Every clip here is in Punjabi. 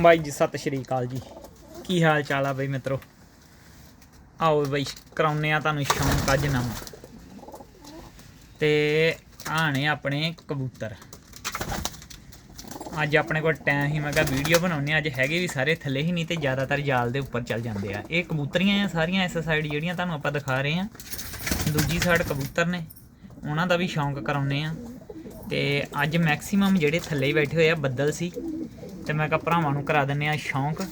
ਬਾਈ ਜੀ, ਸਤਿ ਸ਼੍ਰੀ ਅਕਾਲ ਜੀ। ਕੀ ਹਾਲ ਚਾਲ ਆ ਬਈ ਮਿੱਤਰੋ? ਆਓ ਬਈ ਕਰਾਉਨੇ ਆ ਤੁਹਾਨੂੰ ਸ਼ੌਂਕ ਅੱਜ ਨਵਾਂ। ਤੇ ਆਣੇ ਆਪਣੇ ਕਬੂਤਰ। ਅੱਜ ਆਪਣੇ ਕੋਲ ਟਾਈਮ ਹੀ ਮੈਂ ਕਿਹਾ ਵੀਡੀਓ ਬਣਾਉਣੇ ਅੱਜ ਹੈਗੇ ਵੀ ਸਾਰੇ ਥੱਲੇ ਹੀ, ਨਹੀਂ ਤੇ ਜ਼ਿਆਦਾਤਰ ਜਾਲ ਦੇ ਉੱਪਰ ਚੱਲ ਜਾਂਦੇ ਆ। ਇਹ ਕਬੂਤਰੀਆਂ ਆ ਸਾਰੀਆਂ, ਇਸ ਸਾਈਡ ਜਿਹੜੀਆਂ ਤੁਹਾਨੂੰ ਆਪਾਂ ਦਿਖਾ ਰਹੇ ਆ। ਦੂਜੀ ਸਾਈਡ ਕਬੂਤਰ ਨੇ। ਉਹਨਾਂ ਦਾ ਵੀ ਸ਼ੌਂਕ ਕਰਾਉਨੇ ਆ। ਤੇ ਅੱਜ ਮੈਕਸਿਮਮ ਜਿਹੜੇ ਥੱਲੇ ਹੀ ਬੈਠੇ ਹੋਏ ਆ, ਬੱਦਲ ਸੀ। ਤੇ ਮੈਂ ਕਿਹਾ ਭਰਾਵਾਂ ਨੂੰ ਕਰਾ ਦਿੰਨੇ ਆ ਸ਼ੌਂਕ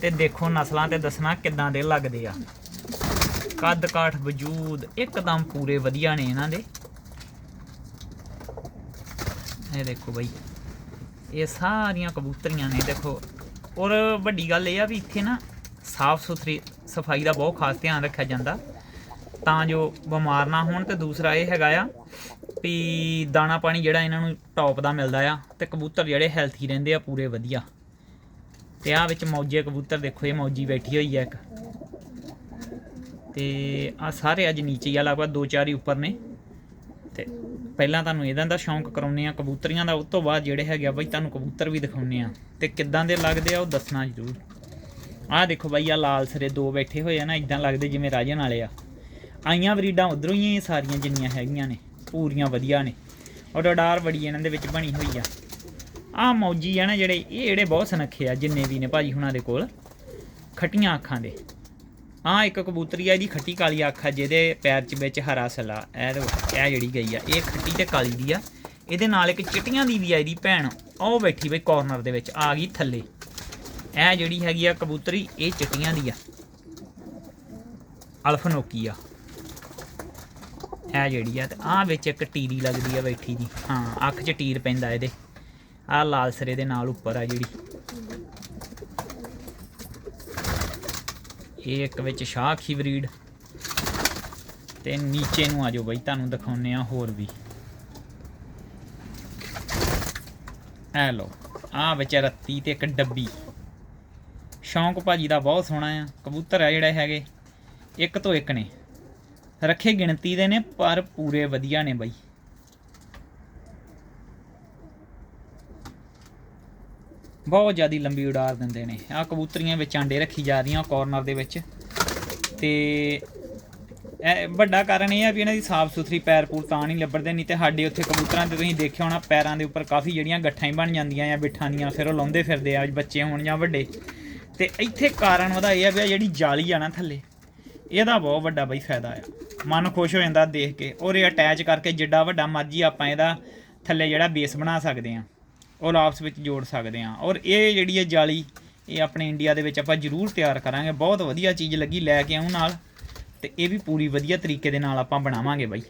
ਤੇ ਦੇਖੋ ਨਸਲਾਂ ਤੇ ਦੱਸਣਾ ਕਿੱਦਾਂ ਦੇ ਲੱਗਦੇ ਆ। ਕੱਦ ਕਾਠ ਵਜੂਦ ਇੱਕਦਮ ਪੂਰੇ ਵਧੀਆ ਨੇ ਇਹਨਾਂ ਦੇ। ਇਹ ਦੇਖੋ ਬਈ, ਇਹ ਸਾਰੀਆਂ ਕਬੂਤਰੀਆਂ ਨੇ ਦੇਖੋ। ਔਰ ਵੱਡੀ ਗੱਲ ਇਹ ਆ ਵੀ ਇੱਥੇ ਨਾ ਸਾਫ਼ ਸੁਥਰੀ ਸਫ਼ਾਈ ਦਾ ਬਹੁਤ ਖਾਸ ਧਿਆਨ ਰੱਖਿਆ ਜਾਂਦਾ। ਤਾਂ ਜੋ ਬਿਮਾਰ ਨਾ ਹੋਣ ਤੇ ਦੂਸਰਾ ਇਹ ਹੈਗਾ ਆ ਵੀ ਦਾਣਾ ਪਾਣੀ ਜਿਹੜਾ ਇਹਨਾਂ ਨੂੰ ਟੌਪ ਦਾ ਮਿਲਦਾ ਆ ਤੇ ਕਬੂਤਰ ਜਿਹੜੇ ਹੈਲਥੀ ਰਹਿੰਦੇ ਆ, ਪੂਰੇ ਵਧੀਆ। ਤੇ ਆ ਵਿੱਚ ਮੌਜੇ ਕਬੂਤਰ, ਦੇਖੋ ਇਹ ਮੌਜੀ ਬੈਠੀ ਹੋਈ ਆ ਇੱਕ। ਤੇ ਆ ਸਾਰੇ ਅੱਜ ਨੀਚੇ ਹੀ ਆ, ਲਗਭਗ ਦੋ ਚਾਰ ਹੀ ਉੱਪਰ ਨੇ। ਤੇ ਪਹਿਲਾਂ ਤੁਹਾਨੂੰ ਇਹਨਾਂ ਦਾ ਸ਼ੌਂਕ ਕਰਾਉਨੇ ਆ ਕਬੂਤਰੀਆਂ ਦਾ, ਉਸ ਤੋਂ ਬਾਅਦ ਜਿਹੜੇ ਹੈਗੇ ਆ ਬਾਈ ਤੁਹਾਨੂੰ ਕਬੂਤਰ ਵੀ ਦਿਖਾਉਨੇ ਆ। ਤੇ ਕਿੱਦਾਂ ਦੇ ਲੱਗਦੇ ਆ ਉਹ ਦੱਸਣਾ ਜ਼ਰੂਰ। ਆਹ ਦੇਖੋ ਬਾਈ ਆ ਲਾਲ ਸਰੇ ਦੋ ਬੈਠੇ ਹੋਏ ਆ ਨਾ, ਇਦਾਂ ਲੱਗਦੇ ਜਿਵੇਂ ਰਾਜਨ ਵਾਲੇ ਆ। ਆਈਆਂ ਬਰੀਡਾਂ ਉਧਰੋਂ ਹੀ ਸਾਰੀਆਂ ਜਿੰਨੀਆਂ ਹੈਗੀਆਂ ਨੇ। ਪੂਰੀਆਂ ਵਧੀਆ ਨੇ। ਔਰ ਡਾਰ ਬੜੀ ਇਹਨਾਂ ਦੇ ਵਿੱਚ ਬਣੀ ਹੋਈ ਆ। ਆਹ ਮੌਜੀ ਆ ਨਾ ਜਿਹੜੇ, ਇਹ ਜਿਹੜੇ ਬਹੁਤ ਸੁਨੱਖੇ ਆ, ਜਿੰਨੇ ਵੀ ਨੇ ਭਾਜੀ ਹੁਣਾਂ ਦੇ ਕੋਲ। ਖੱਟੀਆਂ ਅੱਖਾਂ ਦੇ। ਆਹ ਇੱਕ ਕਬੂਤਰੀ ਆ ਇਹਦੀ ਖੱਟੀ ਕਾਲੀ ਅੱਖ ਆ, ਜਿਹਦੇ ਪੈਰ 'ਚ ਵਿੱਚ ਹਰਾ ਸਲਾ। ਇਹ ਇਹ ਜਿਹੜੀ ਗਈ ਆ, ਇਹ ਖੱਟੀ ਤੇ ਕਾਲੀ ਦੀ ਆ। ਇਹਦੇ ਨਾਲ ਇੱਕ ਚਿੱਟੀਆਂ ਦੀ ਵੀ ਆ ਇਹਦੀ ਭੈਣ। ਉਹ ਬੈਠੀ ਬਈ ਕਾਰਨਰ ਦੇ ਵਿੱਚ, ਆ ਗਈ ਥੱਲੇ। ਇਹ ਜਿਹੜੀ ਹੈਗੀ ਆ ਕਬੂਤਰੀ, ਇਹ ਚਿੱਟੀਆਂ ਦੀ ਆ। ਅਲਫਨੋਕੀ ਆ। ਇਹ ਜਿਹੜੀ ਆ ਤੇ ਆਹ ਵਿੱਚ ਇੱਕ ਟੀਰੀ ਲੱਗਦੀ ਆ ਬੈਠੀ ਦੀ ਹਾਂ, ਅੱਖ 'ਚ ਟੀਰ ਪੈਂਦਾ ਇਹਦੇ। ਆਹ ਲਾਲ ਸਰੇ ਦੇ ਨਾਲ ਉੱਪਰ ਆ ਜਿਹੜੀ। ਇਹ ਇੱਕ ਵਿੱਚ ਸ਼ਾਖੀ ਬਰੀਡ। ਤੇ ਨੀਚੇ ਨੂੰ ਆਜੋ ਬਈ, ਤੁਹਾਨੂੰ ਦਿਖਾਉਨੇ ਆ ਹੋਰ ਵੀ। ਐ ਲੋ ਆ ਵਿੱਚ ਰੱਤੀ ਤੇ ਇੱਕ ਡੱਬੀ। ਸ਼ੌਂਕ ਭਾਜੀ ਦਾ ਬਹੁਤ ਸੋਹਣਾ ਆ। ਕਬੂਤਰ ਆ ਜਿਹੜੇ ਹੈਗੇ, ਇੱਕ ਤੋਂ ਇੱਕ ਨੇ। ਰੱਖੇ ਗਿਣਤੀ ਦੇ ਨੇ, ਪਰ ਪੂਰੇ ਵਧੀਆ ਨੇ ਬਾਈ। ਬਹੁਤ ਜ਼ਿਆਦੀ ਲੰਬੀ ਉਡਾਰ ਦਿੰਦੇ ਨੇ। ਆ ਕਬੂਤਰੀਆਂ ਵਿੱਚ ਆਂਡੇ ਰੱਖੀ ਜਾ ਰਹੀਆਂ ਕਾਰਨਰ ਦੇ ਵਿੱਚ। ਤੇ ਵੱਡਾ ਕਾਰਨ ਇਹ ਆ ਵੀ ਇਹਨਾਂ ਦੀ ਸਾਫ਼ ਸੁਥਰੀ ਪੈਰ ਪੂਰ ਤਾਂ ਨਹੀਂ ਲੱਭਦੇ, ਨਹੀਂ ਤੇ ਸਾਡੇ ਉੱਥੇ ਕਬੂਤਰਾਂ ਤੇ ਤੁਸੀਂ ਦੇਖਿਆ ਹੋਣਾ, ਪੈਰਾਂ ਦੇ ਉੱਪਰ ਕਾਫੀ ਜਿਹੜੀਆਂ ਗੱਠਾਂ ਹੀ ਬਣ ਜਾਂਦੀਆਂ ਆ ਬਿੱਠਾਂ ਦੀਆਂ, ਫਿਰ ਉਹ ਲਾਉਂਦੇ ਫਿਰਦੇ ਆ, ਬੱਚੇ ਹੋਣ ਜਾਂ ਵੱਡੇ। ਤੇ ਇੱਥੇ ਕਾਰਨ ਉਹਦਾ ਇਹ ਆ ਵੀ ਆਹ ਜਿਹੜੀ ਜਾਲੀ ਆ ਨਾ ਥੱਲੇ, ਇਹਦਾ ਬਹੁਤ ਵੱਡਾ ਬਈ ਫਾਇਦਾ ਆ। ਮਨ ਖੁਸ਼ ਹੋ ਜਾਂਦਾ ਦੇਖ ਕੇ। ਔਰ ਇਹ ਅਟੈਚ ਕਰਕੇ ਜਿੱਡਾ ਵੱਡਾ ਮਰਜ਼ੀ ਆਪਾਂ ਇਹਦਾ ਥੱਲੇ ਜਿਹੜਾ ਬੇਸ ਬਣਾ ਸਕਦੇ ਆ ਔਰ ਆਪਸ ਵਿੱਚ ਜੋੜ ਸਕਦੇ ਆ ਔਰ ਇਹ ਜਿਹੜੀ ਹੈ ਜਾਲੀ, ਇਹ ਆਪਣੇ ਇੰਡੀਆ ਦੇ ਵਿੱਚ ਆਪਾਂ ਜ਼ਰੂਰ ਤਿਆਰ ਕਰਾਂਗੇ। ਬਹੁਤ ਵਧੀਆ ਚੀਜ਼ ਲੱਗੀ ਲੈ ਕੇ ਆਉਂ ਨਾਲ। ਤੇ ਇਹ ਵੀ ਪੂਰੀ ਵਧੀਆ ਤਰੀਕੇ ਦੇ ਨਾਲ ਆਪਾਂ ਬਣਾਵਾਂਗੇ ਬਾਈ।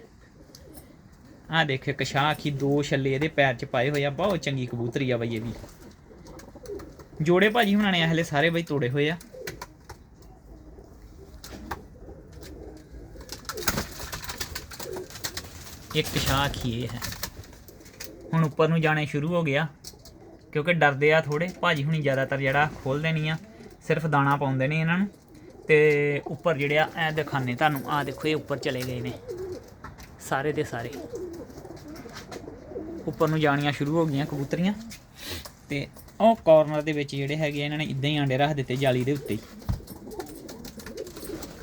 ਆਹ ਦੇਖੋ ਕਸ਼ਾ ਦੋ ਛੱਲੇ ਇਹਦੇ ਪੈਰ 'ਚ ਪਾਏ ਹੋਏ ਆ। ਬਹੁਤ ਚੰਗੀ ਕਬੂਤਰੀ ਆ ਬਾਈ ਇਹ ਵੀ। ਜੋੜੇ ਭਾਜੀ ਹੁਣਾਂ ਨੇ ਹਲੇ ਸਾਰੇ ਬਾਈ ਤੋੜੇ ਹੋਏ ਆ। ਇੱਕ ਸ਼ਾਖ ਹੀ ਇਹ ਹੈ। ਹੁਣ ਉੱਪਰ ਨੂੰ ਜਾਣੇ ਸ਼ੁਰੂ ਹੋ ਗਿਆ ਕਿਉਂਕਿ ਡਰਦੇ ਆ ਥੋੜੇ ਭਾਜੀ ਹੁਣੀ ਜ਼ਿਆਦਾਤਰ ਜਿਹੜਾ ਖੋਲਦੇ ਨਹੀਂ ਆ ਸਿਰਫ ਦਾਣਾ ਪਾਉਂਦੇ ਨੇ ਇਹਨਾਂ ਨੂੰ। ਤੇ ਉੱਪਰ ਜਿਹੜੇ ਆ ਐ ਦਿਖਾਣੇ ਤੁਹਾਨੂੰ। ਆ ਦੇਖੋ ਇਹ ਉੱਪਰ ਚਲੇ ਗਏ ਨੇ। ਸਾਰੇ ਦੇ ਸਾਰੇ। ਉੱਪਰ ਨੂੰ ਜਾਣੀਆਂ ਸ਼ੁਰੂ ਹੋ ਗਈਆਂ ਕਬੂਤਰੀਆਂ। ਤੇ ਉਹ ਕਾਰਨਰ ਦੇ ਵਿੱਚ ਜਿਹੜੇ ਹੈਗੇ ਆ, ਇਹਨਾਂ ਨੇ ਇਦਾਂ ਹੀ ਆਂਡੇ ਰੱਖ ਦਿੱਤੇ ਜਾਲੀ ਦੇ ਉੱਤੇ।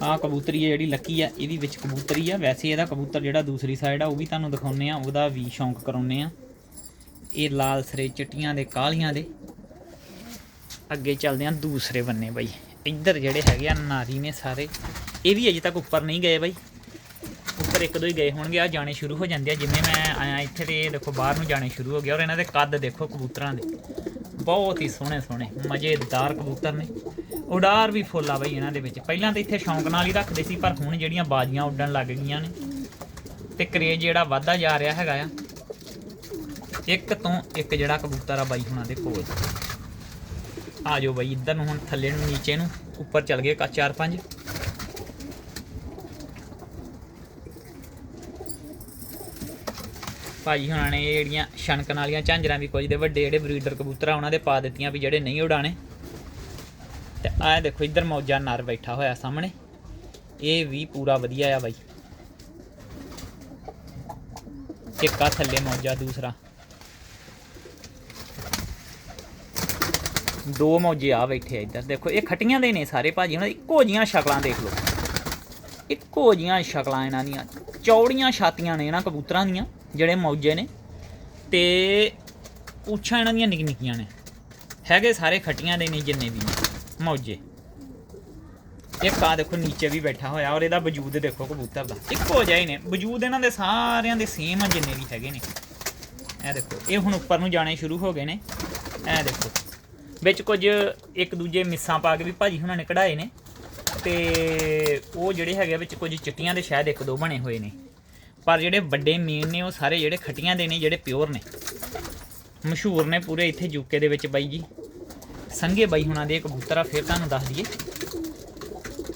ਹੀ ਆਹ ਕਬੂਤਰੀ ਹੈ ਜਿਹੜੀ ਲੱਕੀ ਆ ਇਹ ਵਿੱਚ ਕਬੂਤਰੀ ਆ। ਵੈਸੇ ਇਹਦਾ ਕਬੂਤਰ ਜਿਹੜਾ ਦੂਸਰੀ ਸਾਈਡ ਆ, ਉਹ ਵੀ ਤੁਹਾਨੂੰ ਦਿਖਾਉਨੇ ਆ, ਉਹਦਾ ਵੀ ਸ਼ੌਂਕ ਕਰਾਉਨੇ ਆ। ਇਹ ਲਾਲ ਸਰੇ ਚਿੱਟੀਆਂ ਦੇ, ਕਾਲੀਆਂ ਦੇ। ਅੱਗੇ ਚੱਲਦੇ ਆ ਦੂਸਰੇ ਬੰਨੇ ਬਾਈ। ਇੱਧਰ ਜਿਹੜੇ ਹੈਗੇ ਆ, ਨਾਰੀ ਨੇ ਸਾਰੇ। ਇਹ ਵੀ ਅਜੇ ਤੱਕ ਉੱਪਰ ਨਹੀਂ ਗਏ ਬਾਈ। ਉੱਪਰ ਇੱਕ ਦੋ ਹੀ ਗਏ ਹੋਣਗੇ ਆ ਜਾਣੇ ਸ਼ੁਰੂ ਹੋ ਜਾਂਦੇ ਆ। ਜਿਵੇਂ ਮੈਂ ਆਇਆ ਇੱਥੇ ਤੇ ਦੇਖੋ, ਬਾਹਰ ਨੂੰ ਜਾਣੇ ਸ਼ੁਰੂ ਹੋ ਗਏ। ਔਰ ਇਹਨਾਂ ਦੇ ਕੱਦ ਦੇਖੋ, ਕਬੂਤਰਾਂ ਦੇ। ਬਹੁਤ ਹੀ ਸੋਹਣੇ ਸੋਹਣੇ, ਮਜ਼ੇਦਾਰ ਕਬੂਤਰ ਨੇ। ਉਡਾਰ ਵੀ ਫੁੱਲ ਆ ਬਈ ਇਹਨਾਂ ਦੇ ਵਿੱਚ। ਪਹਿਲਾਂ ਤਾਂ ਇੱਥੇ ਸ਼ੌਂਕ ਨਾਲ ਹੀ ਰੱਖਦੇ ਸੀ, ਪਰ ਹੁਣ ਜਿਹੜੀਆਂ ਬਾਜ਼ੀਆਂ ਉੱਡਣ ਲੱਗ ਗਈਆਂ ਨੇ ਤੇ ਕਰੇਜ ਜਿਹੜਾ ਵੱਧਦਾ ਜਾ ਰਿਹਾ ਹੈਗਾ ਆ, ਇੱਕ ਤੋਂ ਇੱਕ ਜਿਹੜਾ ਕਬੂਤਰ ਆ ਬਾਈ ਹੁਣਾਂ ਦੇ ਕੋਲ। ਆ ਜਾਓ ਬਾਈ ਇੱਧਰ ਨੂੰ, ਹੁਣ ਥੱਲੇ ਨੂੰ, ਨੀਚੇ ਨੂੰ, ਉੱਪਰ ਚੱਲ ਗਏ ਕਾ ਚਾਰ ਪੰਜ। ਭਾਜੀ ਹੁਣਾਂ ਨੇ ਇਹ ਜਿਹੜੀਆਂ ਛਣਕਣ ਵਾਲੀਆਂ ਝਾਂਜਰਾਂ ਵੀ ਕੁਝ ਦੇ ਵੱਡੇ ਜਿਹੜੇ ਬਰੀਡਰ ਕਬੂਤਰ ਆ ਉਹਨਾਂ ਦੇ ਪਾ ਦਿੱਤੀਆਂ ਵੀ ਜਿਹੜੇ ਨਹੀਂ ਉਡਾਣੇ ਤੇ ਆਹ ਦੇਖੋ, ਇੱਧਰ ਮੌਜਾ ਨਰ ਬੈਠਾ ਹੋਇਆ ਸਾਹਮਣੇ। ਇਹ ਵੀ ਪੂਰਾ ਵਧੀਆ ਆ ਬਾਈ। ਇੱਕ ਆ ਥੱਲੇ ਮੌਜਾ, ਦੂਸਰਾ। ਦੋ ਮੌਜੇ ਆ ਬੈਠੇ ਆ ਇੱਧਰ। ਦੇਖੋ, ਇਹ ਖਟੀਆਂ ਦੇ ਨੇ ਸਾਰੇ ਭਾਜੀ। ਉਹਨਾਂ ਦੀ ਇੱਕੋ ਜੀਆਂ ਸ਼ਕਲਾਂ ਦੇਖ ਲਓ। ਇੱਕੋ ਜੀਆਂ ਸ਼ਕਲਾਂ ਇਹਨਾਂ ਦੀਆਂ। ਚੌੜੀਆਂ ਛਾਤੀਆਂ ਨੇ ਇਹਨਾਂ ਕਬੂਤਰਾਂ ਦੀਆਂ। ਜਿਹੜੇ ਮੌਜੇ ਨੇ, ਤੇ ਪੁੱਛਾਂ ਇਹਨਾਂ ਦੀਆਂ ਨਿੱਕ ਨਿੱਕੀਆਂ ਨੇ। ਹੈਗੇ ਸਾਰੇ ਖਟੀਆਂ ਦੇ ਨੇ ਜਿੰਨੇ ਵੀ ਨੇ, ਮੌਜੇ। ਇੱਕ ਆ ਦੇਖੋ, ਨੀਚੇ ਵੀ ਬੈਠਾ ਹੋਇਆ ਔਰ ਇਹਦਾ ਵਜੂਦ ਦੇਖੋ ਕਬੂਤਰ ਦਾ। ਇੱਕੋ ਜਿਹਾ ਹੀ ਨੇ, ਵਜੂਦ ਇਹਨਾਂ ਦੇ ਸਾਰਿਆਂ ਦੇ ਸੇਮ ਆ, ਜਿੰਨੇ ਵੀ ਹੈਗੇ ਨੇ। ਇਹ ਦੇਖੋ, ਇਹ ਹੁਣ ਉੱਪਰ ਨੂੰ ਜਾਣੇ ਸ਼ੁਰੂ ਹੋ ਗਏ ਨੇ। ਇਹ ਦੇਖੋ, ਵਿੱਚ ਕੁਝ ਇੱਕ ਦੂਜੇ ਮਿੱਸਾਂ ਪਾ ਕੇ ਵੀ ਭਾਜੀ ਹੁਣਾਂ ਨੇ ਕਢਾਏ ਨੇ। ਤੇ ਉਹ ਜਿਹੜੇ ਹੈਗੇ ਆ, ਵਿੱਚ ਕੁਝ ਚਿੱਟੀਆਂ ਦੇ ਸ਼ਾਇਦ ਇੱਕ ਦੋ ਬਣੇ ਹੋਏ ਨੇ। ਪਰ ਜਿਹੜੇ ਵੱਡੇ ਮੇਨ ਨੇ, ਉਹ ਸਾਰੇ ਜਿਹੜੇ ਖਟੀਆਂ ਦੇ ਨੇ, ਜਿਹੜੇ ਪਿਓਰ ਨੇ। ਮਸ਼ਹੂਰ ਨੇ ਪੂਰੇ ਇੱਥੇ ਯੂਕੇ ਦੇ ਵਿੱਚ ਬਾਈ ਜੀ। ਸੰਘੇ ਬਾਈ ਹੁਣਾਂ ਦੇ ਕਬੂਤਰ ਆ, ਫਿਰ ਤੁਹਾਨੂੰ ਦੱਸ ਦਈਏ।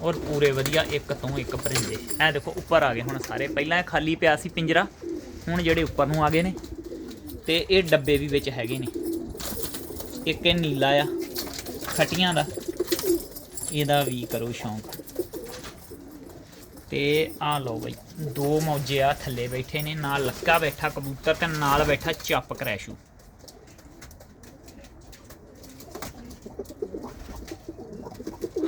ਔਰ ਪੂਰੇ ਵਧੀਆ ਇੱਕ ਤੋਂ ਇੱਕ ਪਰਿੰਦੇ। ਇਹ ਦੇਖੋ, ਉੱਪਰ ਆ ਗਏ ਹੁਣ ਸਾਰੇ। ਪਹਿਲਾਂ ਇਹ ਖਾਲੀ ਪਿਆ ਸੀ ਪਿੰਜਰਾ, ਹੁਣ ਜਿਹੜੇ ਉੱਪਰ ਨੂੰ ਆ ਗਏ ਨੇ। ਤੇ ਇਹ ਡੱਬੇ ਵੀ ਵਿੱਚ ਹੈਗੇ ਨੇ। ਇੱਕ ਇਹ ਨੀਲਾ ਆ, ਖਟੀਆਂ ਦਾ। ਇਹਦਾ ਵੀ ਕਰੋ ਸ਼ੌਂਕ। ਤੇ ਆ ਲਓ ਬਈ, ਦੋ ਮੌਜੇ ਆ ਥੱਲੇ ਬੈਠੇ ਨੇ, ਨਾਲ ਲੱਕਾ ਬੈਠਾ ਕਬੂਤਰ ਤੇ ਨਾਲ ਬੈਠਾ ਚੱਪ ਕਰੈਸ਼ੂ।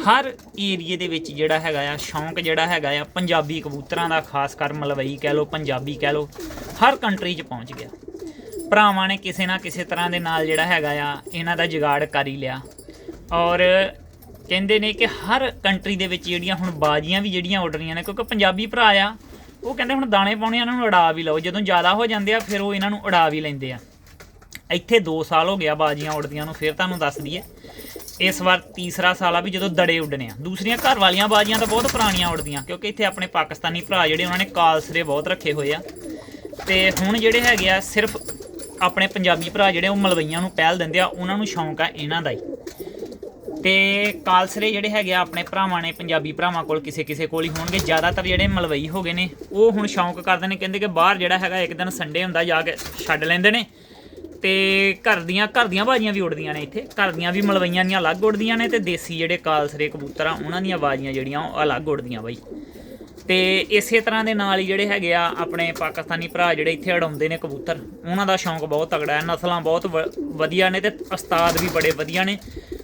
ਹਰ ਏਰੀਏ ਦੇ ਵਿੱਚ ਜਿਹੜਾ ਹੈਗਾ ਆ, ਸ਼ੌਂਕ ਜਿਹੜਾ ਹੈਗਾ ਆ ਪੰਜਾਬੀ ਕਬੂਤਰਾਂ ਦਾ, ਖਾਸ ਕਰ ਮਲਵਈ ਕਹਿ ਲਓ, ਪੰਜਾਬੀ ਕਹਿ ਲਓ, ਹਰ ਕੰਟਰੀ 'ਚ ਪਹੁੰਚ ਗਿਆ। ਭਰਾਵਾਂ ਨੇ ਕਿਸੇ ਨਾ ਕਿਸੇ ਤਰ੍ਹਾਂ ਦੇ ਨਾਲ ਜਿਹੜਾ ਹੈਗਾ ਆ, ਇਹਨਾਂ ਦਾ ਜੁਗਾੜ ਕਰ ਹੀ ਲਿਆ। ਔਰ ਕਹਿੰਦੇ ਨੇ ਕਿ ਹਰ ਕੰਟਰੀ ਦੇ ਵਿੱਚ ਜਿਹੜੀਆਂ ਹੁਣ ਬਾਜੀਆਂ ਵੀ ਜਿਹੜੀਆਂ ਉੱਡ ਰਹੀਆਂ ਨੇ ਕਿਉਂਕਿ ਪੰਜਾਬੀ ਭਰਾ ਆ ਉਹ ਕਹਿੰਦੇ ਹੁਣ ਦਾਣੇ ਪਾਉਣੇ ਆ, ਇਹਨਾਂ ਨੂੰ ਉਡਾ ਵੀ ਲਓ। ਜਦੋਂ ਜ਼ਿਆਦਾ ਹੋ ਜਾਂਦੇ ਆ ਫਿਰ ਉਹ ਇਹਨਾਂ ਨੂੰ ਉਡਾ ਵੀ ਲੈਂਦੇ ਆ। ਇੱਥੇ 2 ਸਾਲ ਹੋ ਗਿਆ ਬਾਜੀਆਂ ਉੱਡਦੀਆਂ ਨੂੰ ਫਿਰ ਤੁਹਾਨੂੰ ਦੱਸ ਦਈਏ। ਇਸ ਵਾਰ ਤੀਸਰਾ ਸਾਲ ਆ ਵੀ ਜਦੋਂ ਦੜੇ ਉੱਡਣੇ ਆ। ਦੂਸਰੀਆਂ ਘਰ ਵਾਲੀਆਂ ਬਾਜੀਆਂ ਤਾਂ ਬਹੁਤ ਪੁਰਾਣੀਆਂ ਉੱਡਦੀਆਂ ਕਿਉਂਕਿ ਇੱਥੇ ਆਪਣੇ ਪਾਕਿਸਤਾਨੀ ਭਰਾ ਜਿਹੜੇ ਉਹਨਾਂ ਨੇ ਕਾਲਸਰੇ ਬਹੁਤ ਰੱਖੇ ਹੋਏ ਆ। ਤੇ ਹੁਣ ਜਿਹੜੇ ਹੈਗੇ ਆ ਸਿਰਫ ਆਪਣੇ ਪੰਜਾਬੀ ਭਰਾ ਜਿਹੜੇ ਉਹ ਮਲਵਈਆਂ ਨੂੰ ਪਹਿਲ ਦਿੰਦੇ ਆ ਉਹਨਾਂ ਨੂੰ ਸ਼ੌਂਕ ਆ ਇਹਨਾਂ ਦਾ ਹੀ। ਤੇ ਕਾਲਸਰੇ ਜਿਹੜੇ ਹੈਗੇ ਆ ਆਪਣੇ ਭਰਾਵਾਂ ਨੇ, ਪੰਜਾਬੀ ਭਰਾਵਾਂ ਕੋਲ ਕਿਸੇ ਕਿਸੇ ਕੋਲ ਹੀ ਹੋਣਗੇ। ਜ਼ਿਆਦਾਤਰ ਜਿਹੜੇ ਮਲਵਈ ਹੋ ਗਏ ਨੇ, ਉਹ ਹੁਣ ਸ਼ੌਂਕ ਕਰਦੇ ਨੇ, ਕਹਿੰਦੇ ਕਿ ਬਾਹਰ ਜਿਹੜਾ ਹੈਗਾ ਇੱਕ ਦਿਨ ਸੰਡੇ ਹੁੰਦਾ, ਜਾ ਕੇ ਛੱਡ ਲੈਂਦੇ ਨੇ। ਤੇ ਘਰ ਦੀਆਂ ਘਰ ਦੀਆਂ ਬਾਜੀਆਂ ਵੀ ਉੱਡਦੀਆਂ ਨੇ ਇੱਥੇ। ਘਰ ਦੀਆਂ ਵੀ ਮਲਵਈਆਂ ਦੀਆਂ ਅਲੱਗ ਉੱਡਦੀਆਂ ਨੇ ਤੇ ਦੇਸੀ ਜਿਹੜੇ ਕਾਲਸਰੇ, ਕਬੂਤਰ ਆ ਉਹਨਾਂ ਦੀਆਂ ਬਾਜੀਆਂ ਜਿਹੜੀਆਂ, ਉਹ ਅਲੱਗ ਉੱਡਦੀਆਂ ਬਾਈ। ਤੇ ਇਸੇ ਤਰ੍ਹਾਂ ਦੇ ਨਾਲ ਹੀ ਜਿਹੜੇ ਹੈਗੇ ਆ ਆਪਣੇ ਪਾਕਿਸਤਾਨੀ ਭਰਾ ਜਿਹੜੇ ਇੱਥੇ ਉਡਾਉਂਦੇ ਨੇ ਕਬੂਤਰ, ਉਹਨਾਂ ਦਾ ਸ਼ੌਂਕ ਬਹੁਤ ਤਗੜਾ ਹੈ। ਨਸਲਾਂ ਬਹੁਤ ਵ- ਵਧੀਆ ਨੇ ਤੇ ਉਸਤਾਦ ਵੀ ਬੜੇ ਵਧੀਆ ਨੇ।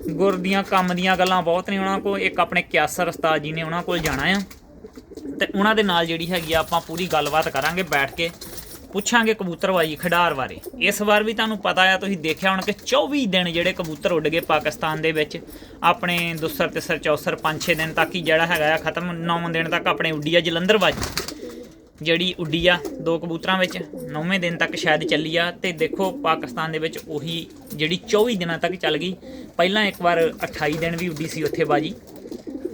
ਗੁਰ ਦੀਆਂ ਕੰਮ ਦੀਆਂ ਗੱਲਾਂ ਬਹੁਤ ਨੇ ਉਹਨਾਂ ਕੋਲ। ਇੱਕ ਆਪਣੇ ਕਿਆਸਰ ਉਸਤਾਦ ਜੀ ਨੇ ਉਹਨਾਂ ਕੋਲ ਜਾਣਾ ਆ। ਤੇ ਉਹਨਾਂ ਦੇ ਨਾਲ ਜਿਹੜੀ ਹੈਗੀ ਆ, ਆਪਾਂ ਪੂਰੀ ਗੱਲਬਾਤ ਕਰਾਂਗੇ ਬੈਠ ਕੇ। ਪੁੱਛਾਂਗੇ ਕਬੂਤਰਬਾਜੀ ਖਿਡਾਰ ਬਾਰੇ। ਇਸ ਵਾਰ ਵੀ ਤੁਹਾਨੂੰ ਪਤਾ ਆ, ਤੁਸੀਂ ਦੇਖਿਆ ਹੋਣਾ ਕਿ 24 ਦਿਨ ਜਿਹੜੇ ਕਬੂਤਰ ਉੱਡ ਗਏ ਪਾਕਿਸਤਾਨ ਦੇ ਵਿੱਚ। ਆਪਣੇ ਦੁਸਰ ਤਿਸਰ ਚੌਸਰ 5-6 ਦਿਨ ਤੱਕ ਹੀ ਜਿਹੜਾ ਹੈਗਾ ਆ, ਖਤਮ। 9 ਦਿਨ ਤੱਕ ਆਪਣੇ ਉੱਡੀ ਆ ਜਲੰਧਰਬਾਜੀ ਜਿਹੜੀ ਉੱਡੀ ਆ ਦੋ ਕਬੂਤਰਾਂ ਵਿੱਚ 9ਵੇਂ ਦਿਨ ਤੱਕ ਸ਼ਾਇਦ ਚੱਲੀ ਆ। ਤੇ ਦੇਖੋ, ਪਾਕਿਸਤਾਨ ਦੇ ਵਿੱਚ ਉਹੀ ਜਿਹੜੀ 24 ਦਿਨਾਂ ਤੱਕ ਚੱਲ ਗਈ। ਪਹਿਲਾਂ ਇੱਕ ਵਾਰ 28 ਦਿਨ ਵੀ ਉੱਡੀ ਸੀ ਉੱਥੇ ਬਾਜੀ।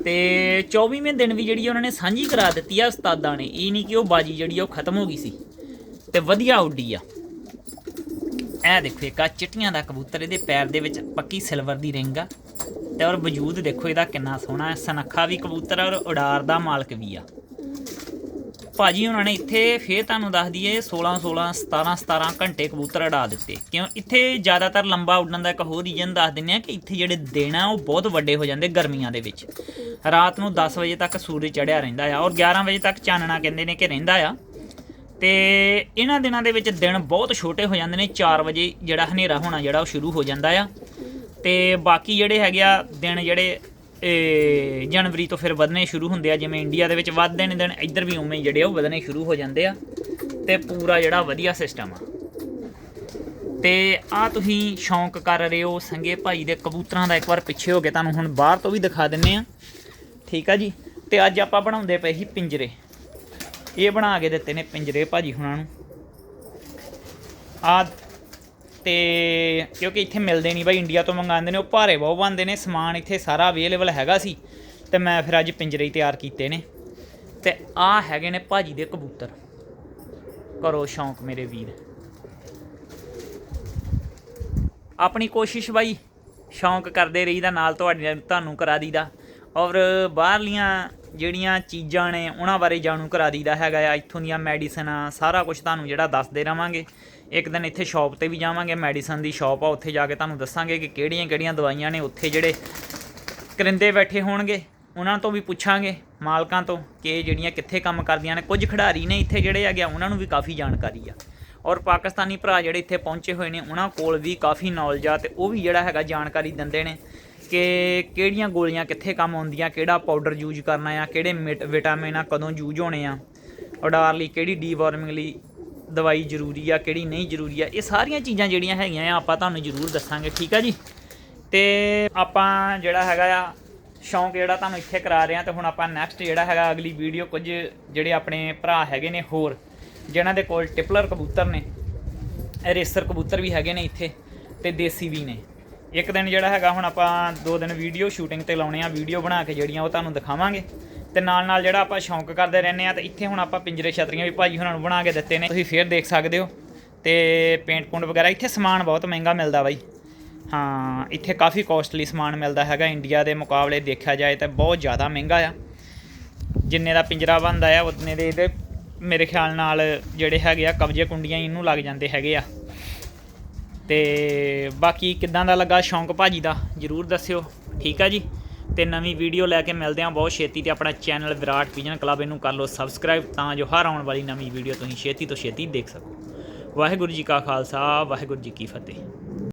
ਤੇ 24ਵੇਂ ਦਿਨ ਵੀ ਜਿਹੜੀ ਉਹਨਾਂ ਨੇ ਸਾਂਝੀ ਕਰਾ ਦਿੱਤੀ ਆ ਉਸਤਾਦਾਂ ਨੇ। ਇਹ ਨਹੀਂ ਕਿ ਉਹ ਬਾਜੀ ਜਿਹੜੀ ਆ ਉਹ ਖਤਮ ਹੋ ਗਈ ਸੀ। ਤੇ ਵਧੀਆ ਉੱਡੀ ਆ। ਇਹ ਦੇਖੋ ਇੱਕ ਆ ਚਿੱਟੀਆਂ ਦਾ ਕਬੂਤਰ, ਇਹਦੇ ਪੈਰ ਦੇ ਵਿੱਚ ਪੱਕੀ ਸਿਲਵਰ ਦੀ ਰਿੰਗ ਆ। ਤੇ ਔਰ ਵਜੂਦ ਦੇਖੋ ਇਹਦਾ ਕਿੰਨਾ ਸੋਹਣਾ ਹੈ। ਸਨੱਖਾ ਵੀ ਕਬੂਤਰ ਆ ਔਰ ਉਡਾਰ ਦਾ ਮਾਲਕ ਵੀ ਆ। ਭਾਜੀ, ਉਹਨਾਂ ਨੇ ਇੱਥੇ ਫੇਰ ਤੁਹਾਨੂੰ ਦੱਸ ਦਈਏ 16 16 17 17 ਘੰਟੇ ਕਬੂਤਰ ਉਡਾ ਦਿੱਤੇ। ਕਿਉਂ? ਇੱਥੇ ਜ਼ਿਆਦਾਤਰ ਲੰਬਾ ਉੱਡਣ ਦਾ ਇੱਕ ਹੋਰ ਰੀਜਨ ਦੱਸ ਦਿੰਨੇ ਆ ਕਿ ਇੱਥੇ ਜਿਹੜੇ ਦਿਨ ਆ, ਉਹ ਬਹੁਤ ਵੱਡੇ ਹੋ ਜਾਂਦੇ ਗਰਮੀਆਂ ਦੇ ਵਿੱਚ। ਰਾਤ ਨੂੰ 10 ਵਜੇ ਤੱਕ ਸੂਰਜ ਚੜ੍ਹਿਆ ਰਹਿੰਦਾ ਆ ਔਰ 11 ਵਜੇ ਤੱਕ ਚਾਨਣਾ ਕਹਿੰਦੇ ਨੇ ਕਿ ਰਹਿੰਦਾ ਆ। ਤੇ ਇਹਨਾਂ ਦਿਨਾਂ ਦੇ ਵਿੱਚ ਦਿਨ ਬਹੁਤ ਛੋਟੇ ਹੋ ਜਾਂਦੇ ਨੇ 4 ਵਜੇ ਜਿਹੜਾ ਹਨੇਰਾ ਹੋਣਾ ਜਿਹੜਾ ਉਹ ਸ਼ੁਰੂ ਹੋ ਜਾਂਦਾ ਆ। ਤੇ ਬਾਕੀ ਜਿਹੜੇ ਹੈਗੇ ਆ ਦਿਨ ਜਿਹੜੇ ਇਹ ਜਨਵਰੀ ਤੋਂ ਫਿਰ ਵਧਣੇ ਸ਼ੁਰੂ ਹੁੰਦੇ ਆ, ਜਿਵੇਂ ਇੰਡੀਆ ਦੇ ਵਿੱਚ ਵੱਧਦੇ ਨੇ ਦਿਨ ਇੱਧਰ ਵੀ ਉਵੇਂ ਜਿਹੜੇ ਆ, ਉਹ ਵਧਣੇ ਸ਼ੁਰੂ ਹੋ ਜਾਂਦੇ ਆ ਤੇ ਪੂਰਾ ਜਿਹੜਾ ਵਧੀਆ ਸਿਸਟਮ ਆ। ਤੇ ਆ ਤੁਸੀਂ ਸ਼ੌਂਕ ਕਰ ਰਹੇ ਹੋ ਸੰਗੇ ਭਾਈ ਦੇ ਕਬੂਤਰਾਂ ਦਾ ਇੱਕ ਵਾਰ ਪਿੱਛੇ ਹੋ ਕੇ ਤੁਹਾਨੂੰ ਹੁਣ ਬਾਹਰ ਤੋਂ ਵੀ ਦਿਖਾ ਦਿੰਨੇ ਆ। ਠੀਕ ਆ ਜੀ? ਤੇ ਅੱਜ ਆਪਾਂ ਬਣਾਉਂਦੇ ਪਏ ਸੀ ਪਿੰਜਰੇ। ਇਹ ਬਣਾ ਕੇ ਦਿੱਤੇ ਨੇ ਪਿੰਜਰੇ ਭਾਜੀ ਹੁਣਾਂ ਨੂੰ। ਆ ਤੇ ਕਿਉਂਕਿ ਇੱਥੇ ਮਿਲਦੇ ਨਹੀਂ ਬਾਈ ਇੰਡੀਆ ਤੋਂ ਮੰਗਾਉਂਦੇ ਨੇ, ਉਹ ਭਾਰੇ ਬਹੁਤ ਬਣਦੇ ਨੇ, ਸਮਾਨ ਇੱਥੇ ਸਾਰਾ ਅਵੇਲੇਬਲ ਹੈਗਾ ਸੀ। ਤੇ ਮੈਂ ਫਿਰ ਅੱਜ ਪਿੰਜਰੇ ਹੀ ਤਿਆਰ ਕੀਤੇ ਨੇ। ਤੇ ਆ ਹੈਗੇ ਨੇ ਭਾਜੀ ਦੇ ਕਬੂਤਰ। ਕਰੋ ਸ਼ੌਂਕ ਮੇਰੇ ਵੀਰ। ਆਪਣੀ ਕੋਸ਼ਿਸ਼ ਬਾਈ, ਸ਼ੌਂਕ ਕਰਦੇ ਰਹੀਦਾ, ਨਾਲ ਤੁਹਾਡੇ ਤੁਹਾਨੂੰ ਕਰਾ ਦੀਦਾ ਔਰ ਬਾਹਰਲੀਆਂ ਜਿਹੜੀਆਂ ਚੀਜ਼ਾਂ ਨੇ, ਉਹਨਾਂ ਬਾਰੇ ਜਾਣੂ ਕਰਾ ਦੀਦਾ ਹੈਗਾ ਆ। ਇੱਥੋਂ ਦੀਆਂ ਮੈਡੀਸਨਾਂ, ਸਾਰਾ ਕੁਝ ਤੁਹਾਨੂੰ ਜਿਹੜਾ ਦੱਸਦੇ ਰਵਾਂਗੇ। ਇੱਕ ਦਿਨ ਇੱਥੇ ਸ਼ਾਪ ਤੇ ਵੀ ਜਾਵਾਂਗੇ ਮੈਡੀਸਨ ਦੀ ਸ਼ਾਪ ਆ, ਉੱਥੇ ਜਾ ਕੇ ਤੁਹਾਨੂੰ ਦੱਸਾਂਗੇ ਕਿ ਕਿਹੜੀਆਂ ਕਿਹੜੀਆਂ ਦਵਾਈਆਂ ਨੇ, ਉੱਥੇ ਜਿਹੜੇ ਕਰਿੰਦੇ ਬੈਠੇ ਹੋਣਗੇ, ਉਹਨਾਂ ਤੋਂ ਵੀ ਪੁੱਛਾਂਗੇ, ਮਾਲਕਾਂ ਤੋਂ ਕਿ ਜਿਹੜੀਆਂ ਕਿੱਥੇ ਕੰਮ ਕਰਦੀਆਂ ਨੇ, ਕੁਝ ਖਿਡਾਰੀ ਨੇ ਇੱਥੇ ਜਿਹੜੇ ਹੈਗੇ ਆ, ਉਹਨਾਂ ਨੂੰ ਵੀ ਕਾਫੀ ਜਾਣਕਾਰੀ ਆ। ਔਰ ਪਾਕਿਸਤਾਨੀ ਭਰਾ ਜਿਹੜੇ ਇੱਥੇ ਪਹੁੰਚੇ ਹੋਏ ਨੇ, ਉਹਨਾਂ ਕੋਲ ਵੀ ਕਾਫੀ ਨੌਲੇਜ ਆ, ਤੇ ਉਹ ਵੀ ਜਿਹੜਾ ਹੈਗਾ ਜਾਣਕਾਰੀ ਦਿੰਦੇ ਨੇ ਕਿ ਕਿਹੜੀਆਂ ਗੋਲੀਆਂ ਕਿੱਥੇ ਕੰਮ ਆਉਂਦੀਆਂ, ਕਿਹੜਾ ਪਾਊਡਰ ਯੂਜ਼ ਕਰਨਾ ਆ, ਕਿਹੜੇ ਮਿਟ- ਵਿਟਾਮਿਨ ਆ, ਕਦੋਂ ਯੂਜ਼ ਹੋਣੇ ਆ, ਉਡਾਰ ਲਈ ਕਿਹੜੀ ਡੀਵਾਰਮਿੰਗ ਲਈ ਦਵਾਈ ਜ਼ਰੂਰੀ ਆ, ਕਿਹੜੀ ਨਹੀਂ ਜ਼ਰੂਰੀ ਆ, ਇਹ ਸਾਰੀਆਂ ਚੀਜ਼ਾਂ ਜਿਹੜੀਆਂ ਹੈਗੀਆਂ ਆ, ਆਪਾਂ ਤੁਹਾਨੂੰ ਜ਼ਰੂਰ ਦੱਸਾਂਗੇ, ਠੀਕ ਆ ਜੀ? ਤੇ ਆਪਾਂ ਜਿਹੜਾ ਹੈਗਾ ਆ, ਸ਼ੌਂਕ ਜਿਹੜਾ ਤੁਹਾਨੂੰ ਇੱਥੇ ਕਰਾ ਰਹੇ ਆ, ਤੇ ਹੁਣ ਆਪਾਂ ਨੈਕਸਟ ਜਿਹੜਾ ਹੈਗਾ, ਅਗਲੀ ਵੀਡੀਓ ਕੁਝ ਜਿਹੜੇ ਆਪਣੇ ਭਰਾ ਹੈਗੇ ਨੇ ਹੋਰ, ਜਿਨ੍ਹਾਂ ਦੇ ਕੋਲ ਟਿਪਲਰ ਕਬੂਤਰ ਨੇ, ਰੇਸਰ ਕਬੂਤਰ ਵੀ ਹੈਗੇ ਨੇ ਇੱਥੇ, ਤੇ ਦੇਸੀ ਵੀ ਨੇ। ਇੱਕ ਦਿਨ ਜਿਹੜਾ ਹੈਗਾ, ਹੁਣ ਆਪਾਂ ਦੋ ਦਿਨ ਵੀਡੀਓ ਸ਼ੂਟਿੰਗ ਤੇ ਲਾਉਣੇ ਆ ਵੀਡੀਓ ਬਣਾ ਕੇ ਜਿਹੜੀਆਂ ਉਹ ਤੁਹਾਨੂੰ ਦਿਖਾਵਾਂਗੇ। ਤੇ ਨਾਲ ਨਾਲ ਜਿਹੜਾ ਆਪਾਂ ਸ਼ੌਂਕ ਕਰਦੇ ਰਹਿੰਦੇ ਆ ਤੇ ਇੱਥੇ ਹੁਣ ਆਪਾਂ ਪਿੰਜਰੇ ਛਤਰੀਆਂ ਵੀ ਭਾਜੀ ਹੁਣਾਂ ਨੂੰ ਬਣਾ ਕੇ ਦਿੱਤੇ ਨੇ। ਤੁਸੀਂ ਫੇਰ ਦੇਖ ਸਕਦੇ ਹੋ। ਤੇ ਪੇਂਟ ਪੁੰਡ ਵਗੈਰਾ, ਇੱਥੇ ਸਮਾਨ ਬਹੁਤ ਮਹਿੰਗਾ ਮਿਲਦਾ ਬਾਈ। ਹਾਂ, ਇੱਥੇ ਕਾਫੀ ਕੋਸਟਲੀ ਸਮਾਨ ਮਿਲਦਾ ਹੈਗਾ। ਇੰਡੀਆ ਦੇ ਮੁਕਾਬਲੇ ਦੇਖਿਆ ਜਾਏ ਤਾਂ ਬਹੁਤ ਜ਼ਿਆਦਾ ਮਹਿੰਗਾ ਆ। ਜਿੰਨੇ ਦਾ ਪਿੰਜਰਾ ਬਣਦਾ ਆ, ਉਤਨੇ ਦੇ ਇਹਦੇ ਮੇਰੇ ਖਿਆਲ ਨਾਲ ਜਿਹੜੇ ਹੈਗੇ ਆ, ਕਬਜੇ ਕੁੰਡੀਆਂ ਇਹਨੂੰ ਲੱਗ ਜਾਂਦੇ ਹੈਗੇ ਆ। ਤੇ ਬਾਕੀ ਕਿੱਦਾਂ ਦਾ ਲੱਗਾ ਸ਼ੌਂਕ ਭਾਜੀ ਦਾ, ਜਰੂਰ ਦੱਸਿਓ। ਠੀਕ ਆ ਜੀ? ਤੇ ਨਵੀਂ ਵੀਡੀਓ ਲੈ ਕੇ ਮਿਲਦੇ ਹਾਂ। ਬਹੁਤ ਛੇਤੀ ਤੇ ਆਪਣਾ ਚੈਨਲ ਵਿਰਾਟ ਵਿਜਨ ਕਲੱਬ ਇਹਨੂੰ ਕਰ ਲਓ ਸਬਸਕ੍ਰਾਈਬ ਤਾਂ ਜੋ ਹਰ ਆਉਣ ਵਾਲੀ ਨਵੀਂ ਵੀਡੀਓ ਤੁਸੀਂ ਛੇਤੀ ਤੋਂ ਛੇਤੀ ਦੇਖ ਸਕੋ। ਵਾਹਿਗੁਰੂ ਜੀ ਕਾ ਖਾਲਸਾ, ਵਾਹਿਗੁਰੂ ਜੀ ਕੀ ਫਤਿਹ।